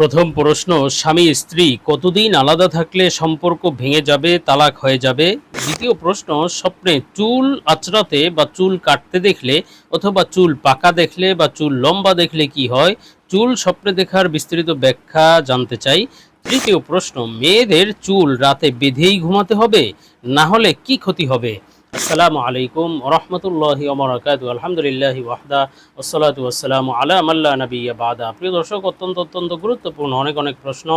প্রথম প্রশ্ন, স্বামী, স্ত্রী, কতদিন আলাদা থাকলে সম্পর্ক ভেঙে যাবে, তালাক হয়ে যাবে? দ্বিতীয় প্রশ্ন, স্বপ্নে চুল আঁচড়াতে বা চুল কাটতে দেখলে অথবা চুল পাকা দেখলে বা চুল লম্বা দেখলে কি হয়? চুল স্বপ্নে দেখার বিস্তৃত ব্যাখ্যা জানতে চাই। তৃতীয় প্রশ্ন, মেয়েদের চুল রাতে বেঁধেই ঘুমাতে হবে? না হলে কি ক্ষতি হবে? আসসালামু আলাইকুম রহমতুল্লাহি ওমরাকাতু আলহামদুলিল্লাহ ওয়াহদা ওসলাতু আসসালামু আলা মাল্লা নবী বাদা। প্রিয় দর্শক, অত্যন্ত অত্যন্ত গুরুত্বপূর্ণ অনেক অনেক প্রশ্ন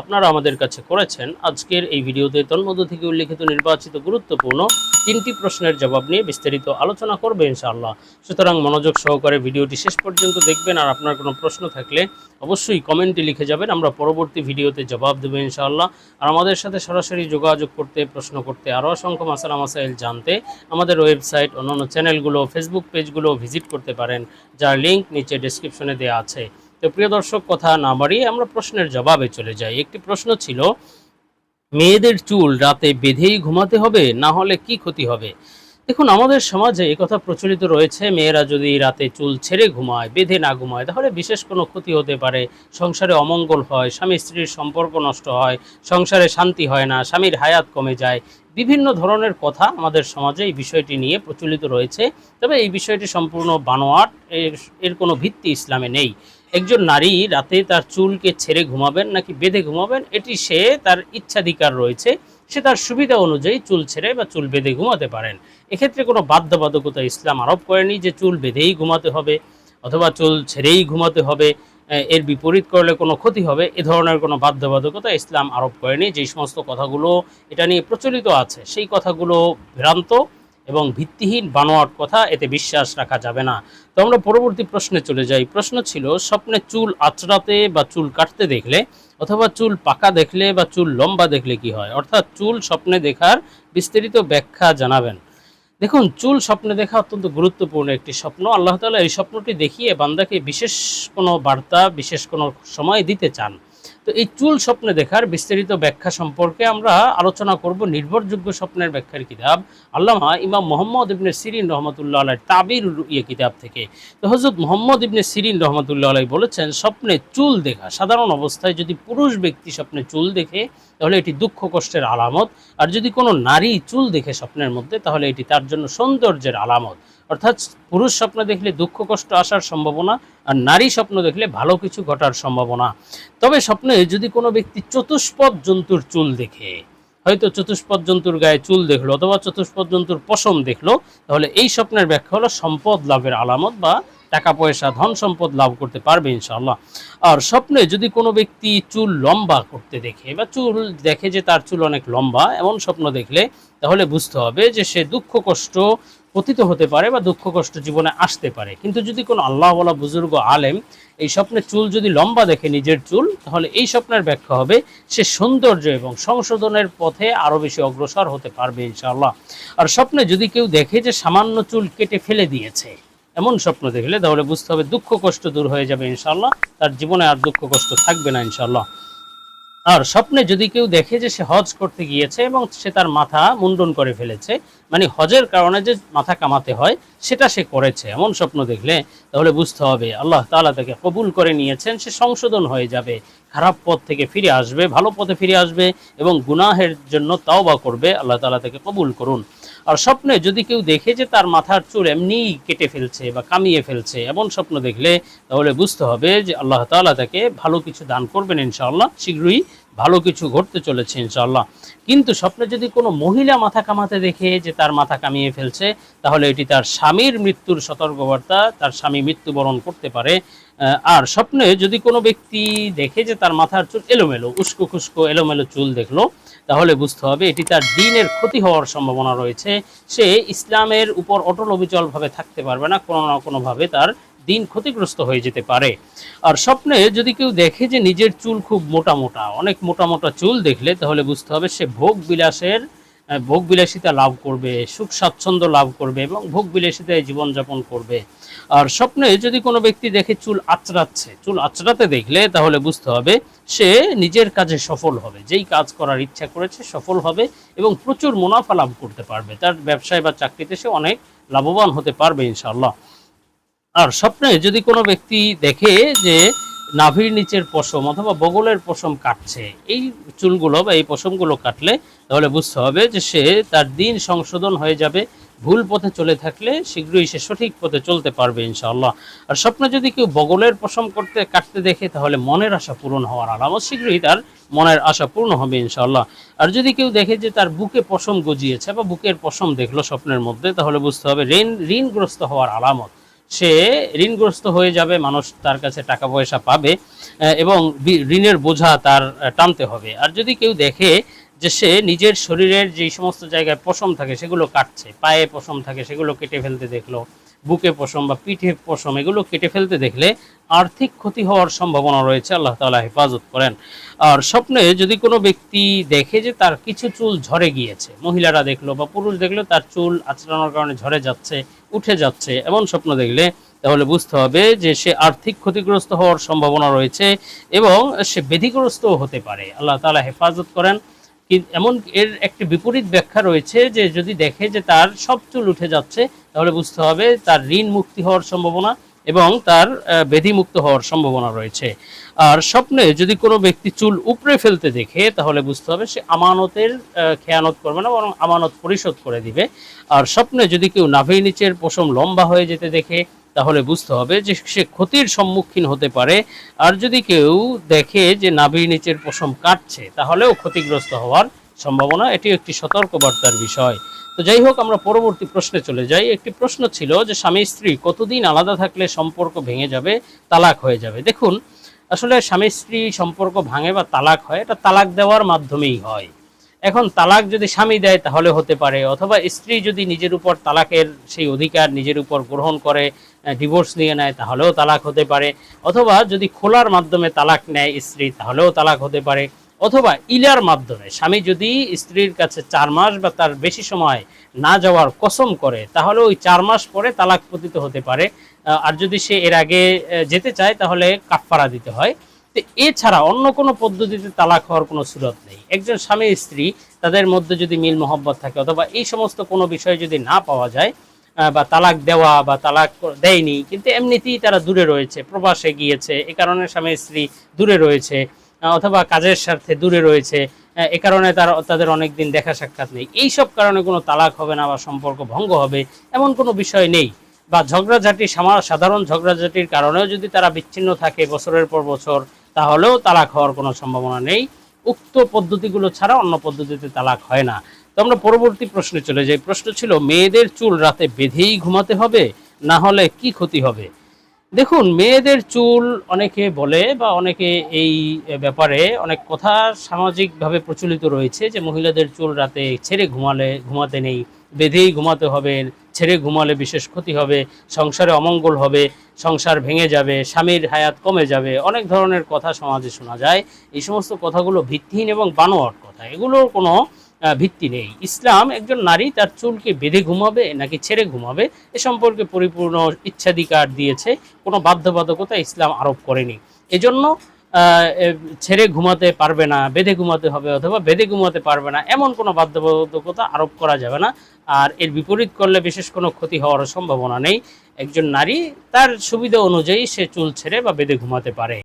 আপনারা আমাদের কাছে করেছেন। আজকের এই ভিডিওতে তন্মধ্য থেকে উল্লেখিত নির্বাচিত গুরুত্বপূর্ণ তিনটি প্রশ্নের জবাব নিয়ে বিস্তারিত আলোচনা করবে ইনশাআল্লাহ। সুতরাং মনোযোগ সহকারে ভিডিওটি শেষ পর্যন্ত দেখবেন আর আপনার কোনো প্রশ্ন থাকলে অবশ্যই কমেন্টে লিখে যাবেন। আমরা পরবর্তী ভিডিওতে জবাব দেবো ইনশাআল্লাহ। আর আমাদের সাথে সরাসরি যোগাযোগ করতে, প্রশ্ন করতে আরও অসংখ্য মাসালা মাসাইল জানতে আমাদের ওয়েবসাইট অন্যান্য চ্যানেলগুলো ফেসবুক পেজগুলো ভিজিট করতে পারেন, যার লিঙ্ক নিচে ডেসক্রিপশনে দেওয়া আছে। তো প্রিয় দর্শক, কথা না বাড়িয়ে আমরা প্রশ্নের জবাবে চলে যাই। একটি প্রশ্ন ছিল, মেয়েদের চুল রাতে বেঁধেই ঘুমাতে হবে? না হলে কি ক্ষতি হবে? দেখুন, আমাদের সমাজে কথা প্রচলিত রয়েছে, মেয়েরা যদি রাতে চুল ছেড়ে ঘুমায়, বেঁধে না ঘুমায়, তাহলে বিশেষ কোনো ক্ষতি হতে পারে। সংসারে অমঙ্গল হয় স্বামী স্ত্রীর সম্পর্ক নষ্ট হয়, সংসারে শান্তি হয় না, স্বামীর হায়াত কমে যায়। বিভিন্ন ধরনের কথা আমাদের সমাজে এই বিষয়টি নিয়ে প্রচলিত রয়েছে। তবে এই বিষয়টি সম্পূর্ণ বানোয়াট, এর এর কোনো ভিত্তি ইসলামে নেই। একজন নারী রাতে তার চুলকে ছেড়ে ঘুমাবেন নাকি বেঁধে ঘুমাবেন, এটি সে তার ইচ্ছাধিকার রয়েছে। সে তার সুবিধা অনুযায়ী চুল ছেড়ে বা চুল বেঁধে ঘুমাতে পারেন। এক্ষেত্রে কোনো বাধ্যবাধকতা ইসলাম আরোপ করেনি যে চুল বেঁধেই ঘুমাতে হবে অথবা চুল ছেড়েই ঘুমাতে হবে। এর বিপরীত করলে কোনো ক্ষতি হবে, এ ধরনের কোনো বাধ্যবাধকতা ইসলাম আরোপ করেনি। যেই সমস্ত কথাগুলো এটা নিয়ে প্রচলিত আছে, সেই কথাগুলো ভ্রান্ত এবং ভিত্তিহীন বানোয়াট কথা, এতে বিশ্বাস রাখা যাবে না। তো আমরা পরবর্তী প্রশ্নে চলে যাই। প্রশ্ন ছিল, স্বপ্নে চুল আঁচড়াতে বা চুল কাটতে দেখলে অথবা চুল পাকা দেখলে বা চুল লম্বা দেখলে কি হয়? অর্থাৎ চুল স্বপ্নে দেখার বিস্তারিত ব্যাখ্যা জানাবেন। দেখুন, চুল স্বপ্নে দেখা অত্যন্ত গুরুত্বপূর্ণ একটি স্বপ্ন। আল্লাহ তালা এই স্বপ্নটি দেখিয়ে বান্দাকে বিশেষ কোনো বার্তা, বিশেষ কোনো সময় দিতে চান। তো এই চুল স্বপ্নে দেখার বিস্তারিত ব্যাখ্যা সম্পর্কে আমরা আলোচনা করব নির্ভরযোগ্য স্বপ্নের ব্যাখ্যার কিতাব আল্লামা ইমাম মোহাম্মদ ইবনে সিরিন রহমতুল্লাহ আলাই তাবির ইয়ে কিতাব থেকে। তো হজরত মোহাম্মদ ইবনে সিরিন রহমতুল্লাহ আলাই বলেছেন, স্বপ্নে চুল দেখা, সাধারণ অবস্থায় যদি পুরুষ ব্যক্তি স্বপ্নে চুল দেখে, তাহলে এটি দুঃখ কষ্টের আলামত। আর যদি কোনো নারী চুল দেখে স্বপ্নের মধ্যে, তাহলে এটি তার জন্য সৌন্দর্যের আলামত। অর্থাৎ পুরুষ স্বপ্ন দেখলে দুঃখ, কষ্ট আসার সম্ভাবনা আর নারী স্বপ্ন দেখলে ভালো কিছু ঘটার সম্ভাবনা। তবে স্বপ্নে যদি কোনো ব্যক্তি চতুষ্পদ জন্তুর চুল দেখে, হয়তো চতুষ্পদ জন্তুর গায়ে চুল দেখল অথবা চতুষ্পদ জন্তুর পশম দেখল, তাহলে এই স্বপ্নের ব্যাখ্যা হলো সম্পদ লাভের আলামত বা টাকা, পয়সা, ধন সম্পদ লাভ করতে পারবে ইনশাল্লাহ আর স্বপ্নে যদি কোনো ব্যক্তি চুল লম্বা করতে দেখে বা চুল দেখে যে তার চুল অনেক লম্বা, এমন স্বপ্ন দেখলে তাহলে বুঝতে হবে যে সে দুঃখ, কষ্ট পতিত হতে পারে বা দুঃখ কষ্ট জীবনে আসতে পারে। কিন্তু যদি কোনো আল্লাহওয়ালা বুজুর্গ আলেম এই স্বপ্নের চুল যদি লম্বা দেখে নিজের চুল, তাহলে এই স্বপ্নের ব্যাখ্যা হবে, সে সৌন্দর্য এবং সংশোধনের পথে আরও বেশি অগ্রসর হতে পারবে ইনশাআল্লাহ। আর স্বপ্নে যদি কেউ দেখে যে সামান্য চুল কেটে ফেলে দিয়েছে, এমন স্বপ্ন দেখলে তাহলে বুঝতে হবে দুঃখ কষ্ট দূর হয়ে যাবে ইনশাল্লাহ তার জীবনে আর দুঃখ কষ্ট থাকবে না ইনশাল্লাহ আর স্বপ্নে যদি কেউ দেখে যে সে হজ করতে গিয়েছে এবং সে তার মাথা মুন্ডন করে ফেলেছে মানে হজের কারণে যে মাথা কামাতে হয়, সেটা সে করেছে। এমন স্বপ্ন দেখলে তাহলে বুঝতে হবে, আল্লাহ তালা তাকে কবুল করে নিয়েছেন, সে সংশোধন হয়ে যাবে, খারাপ পথ থেকে ফিরে আসবে, ভালো পথে ফিরে আসবে এবং গুনাহের জন্য তাওবা করবে। আল্লাহ তালা তাকে কবুল করুন। আর স্বপ্নে যদি কেউ দেখে যে তার মাথার চুল এমনিই কেটে ফেলছে বা কামিয়ে ফেলছে, এমন স্বপ্ন দেখলে তাহলে বুঝতে হবে যে আল্লাহ তালা তাকে ভালো কিছু দান করবেন ইনশাআল্লাহ, শীঘ্রই ভালো কিছু ঘটতে চলেছে ইনশাআল্লাহ। কিন্তু স্বপ্নে যদি কোনো মহিলা মাথা কামাতে দেখে যে তার মাথা কামিয়ে ফেলছে, তাহলে এটি তার স্বামীর মৃত্যুর সতর্কবার্তা, তার স্বামী মৃত্যুবরণ করতে পারে। আর স্বপ্নে যদি কোনো ব্যক্তি দেখে যে তার মাথার চুল এলোমেলো, উস্কো খুস্কো এলোমেলো চুল দেখল তাহলে বুঝতে হবে এটি তার দিনের ক্ষতি হওয়ার সম্ভাবনা রয়েছে। সে ইসলামের উপর অটল অবিচলভাবে থাকতে পারবে না, কোনো না কোনোভাবে তার দিন ক্ষতিগ্রস্ত হয়ে যেতে পারে। আর স্বপ্নে যদি কেউ দেখে যে নিজের চুল খুব মোটা মোটা, অনেক মোটা মোটা চুল দেখলে তাহলে বুঝতে হবে সে ভোগ বিলাসের ভোগ বিলাসিতা লাভ করবে, সুখ স্বাচ্ছন্দ্য লাভ করবে এবং ভোগ বিলাসিতায় জীবনযাপন করবে। আর স্বপ্নে যদি কোনো ব্যক্তি দেখে চুল আচড়াচ্ছে, চুল আচড়াতে দেখলে তাহলে বুঝতে হবে সে নিজের কাজে সফল হবে। যেই কাজ করার ইচ্ছা করেছে সফল হবে এবং প্রচুর মুনাফা লাভ করতে পারবে। তার ব্যবসায় বা চাকরিতে সে অনেক লাভবান হতে পারবে ইনশাল্লাহ আর স্বপ্নে যদি কোনো ব্যক্তি দেখে যে নাভির নিচের পশম অথবা বগলের পশম কাটছে। এই চুলগুলো বা এই পশমগুলো কাটলে তাহলে বুঝতে হবে যে সে তার দিন সংশোধন হয়ে যাবে, ভুল পথে চলে থাকলে শীঘ্রই সে সঠিক পথে চলতে পারবে ইনশাআল্লাহ। আর স্বপ্নে যদি কেউ বগলের পশম করতে, কাটতে দেখে তাহলে মনের আশা পূরণ হওয়ার আলামত শীঘ্রই তার মনের আশা পূর্ণ হবে ইনশাআল্লাহ। আর যদি কেউ দেখে যে তার বুকে পশম গজিয়েছে বা বুকের পশম দেখল স্বপ্নের মধ্যে তাহলে বুঝতে হবে ঋণ, ঋণগ্রস্ত হওয়ার আলামত। সে ঋণগ্রস্ত হয়ে যাবে, মানুষ তার কাছে টাকা পয়সা পাবে এবং ঋণের বোঝা তার টানতে হবে। আর যদি কেউ দেখে যে সে নিজের শরীরের যে সমস্ত জায়গায় পশম থাকে সেগুলো কাটছে, পায়ে পশম থাকে, সেগুলো কেটে ফেলতে দেখল বুকে পশম বা পিঠে পশম, এগুলো কেটে ফেলতে দেখলে আর্থিক ক্ষতি হওয়ার সম্ভাবনা রয়েছে, আল্লাহ তালা হেফাজত করেন। আর স্বপ্নে যদি কোনো ব্যক্তি দেখে যে তার কিছু চুল ঝরে গিয়েছে, মহিলারা দেখল বা পুরুষ দেখল তার চুল আচরণের কারণে ঝরে যাচ্ছে, উঠে যাচ্ছে, এমন স্বপ্ন দেখলে তাহলে বুঝতে হবে যে সে আর্থিক ক্ষতিগ্রস্ত হওয়ার সম্ভাবনা রয়েছে এবং সে ব্যাধিগ্রস্তও হতে পারে। আল্লাহ তালা হেফাজত করেন। এমন এর একটি বিপরীত ব্যাখ্যা রয়েছে যে যদি দেখে যে তার সব চুল উঠে যাচ্ছে তাহলে বুঝতে হবে তার ঋণ মুক্তি হওয়ার সম্ভাবনা এবং তার আহ, ব্যাধিমুক্ত হওয়ার সম্ভাবনা রয়েছে। আর স্বপ্নে যদি কোনো ব্যক্তি চুল উপড়ে ফেলতে দেখে তাহলে বুঝতে হবে সে আমানতের খেয়ানত করবে না বরং আমানত পরিশোধ করে দিবে। আর স্বপ্নে যদি কেউ নাভির নিচের পশম লম্বা হয়ে যেতে দেখে তাহলে বুঝতে হবে যে সে ক্ষতির সম্মুখীন হতে পারে। আর যদি কেউ দেখে যে নাভির নিচের পশম কাটছে, তাহলেও ক্ষতিগ্রস্ত হওয়ার সম্ভাবনা এটি একটি সতর্কবার্তার বিষয়। তো যাই হোক, আমরা পরবর্তী প্রশ্নে চলে যাই। একটি প্রশ্ন ছিল যে স্বামী স্ত্রী কতদিন আলাদা থাকলে সম্পর্ক ভেঙে যাবে, তালাক হয়ে যাবে? দেখুন, আসলে স্বামী স্ত্রী সম্পর্ক ভাঙে বা তালাক হয়, এটা তালাক দেওয়ার মাধ্যমেই হয়। এখন তালাক যদি স্বামী দেয় তাহলে হতে পারে, অথবা স্ত্রী যদি নিজের উপর তালাকের সেই অধিকার নিজের উপর গ্রহণ করে ডিভোর্স নিয়ে নেয়, তাহলেও তালাক হতে পারে। অথবা যদি খোলার মাধ্যমে তালাক নেয় স্ত্রী, তাহলেও তালাক হতে পারে। অথবা ইলার মাধ্যমে স্বামী যদি স্ত্রীর কাছে চার মাস বা তার বেশি সময় না যাওয়ার কসম করে, তাহলে ওই চার মাস পরে তালাক পতিত হতে পারে। আর যদি সে এর আগে যেতে চায়, তাহলে কাফফারা দিতে হয়। এছাড়া অন্য কোনো পদ্ধতিতে তালাক হওয়ার কোনো সুরত নেই। একজন স্বামী, স্ত্রী, তাদের মধ্যে যদি মিল মোহব্বত থাকে অথবা এই সমস্ত কোনো বিষয় যদি না পাওয়া যায় বা তালাক দেওয়া বা তালাক দেয়নি, কিন্তু এমনিতেই তারা দূরে রয়েছে, প্রবাসে গিয়েছে, এ কারণে স্বামী, স্ত্রী দূরে রয়েছে অথবা কাজের স্বার্থে দূরে রয়েছে এ কারণে তার, তাদের অনেক দিন দেখা সাক্ষাৎ নেই। এই সব কারণে কোনো তালাক হবে না বা সম্পর্ক ভঙ্গ হবে, এমন কোনো বিষয় নেই। বা ঝগড়াঝাটি সাধারণ ঝগড়াঝাটির কারণেও যদি তারা বিচ্ছিন্ন থাকে বছরের পর বছর তাহলেও তালাক হওয়ার কোনো সম্ভাবনা নেই। উক্ত পদ্ধতিগুলো ছাড়া অন্য পদ্ধতিতে তালাক হয় না। তো আমরা পরবর্তী প্রশ্নে চলে যাই। প্রশ্ন ছিল, মেয়েদের চুল রাতে বেঁধেই ঘুমাতে হবে? না হলে কি ক্ষতি হবে? দেখুন, মেয়েদের চুল অনেকে বলে বা অনেকে এই ব্যাপারে অনেক কথা সামাজিকভাবে প্রচলিত রয়েছে যে মহিলাদের চুল রাতে ছেড়ে ঘুমালে, ঘুমাতে নেই। বেঁধেই ঘুমাতে হবে, ছেড়ে ঘুমালে বিশেষ ক্ষতি হবে, সংসারে অমঙ্গল হবে। সংসার ভেঙে যাবে, স্বামীর হায়াত কমে যাবে, অনেক ধরনের কথা সমাজে শোনা যায়। এই সমস্ত কথাগুলো ভিত্তিহীন এবং বানোয়াট কথা। এগুলোর কোনো ভিত্তি নেই। ইসলাম একজন নারী, তার চুলকে বেঁধে ঘুমাবে নাকি ছেড়ে ঘুমাবে, এ সম্পর্কে পরিপূর্ণ ইচ্ছাধিকার দিয়েছে। কোনো বাধ্যবাধকতা ইসলাম আরোপ করেনি। এজন্য ছেড়ে ঘুমাতে পারবে না, বেঁধে ঘুমাতে হবে অথবা বেঁধে ঘুমাতে পারবে না, এমন কোনো বাধ্যবাধকতা আরোপ করা যাবে না। আর এর বিপরীত করলে বিশেষ কোনো ক্ষতি হওয়ার সম্ভাবনা নেই। একজন নারী তার সুবিধা অনুযায়ী সে চুল ছেড়ে বা বেঁধে ঘুমাতে পারে।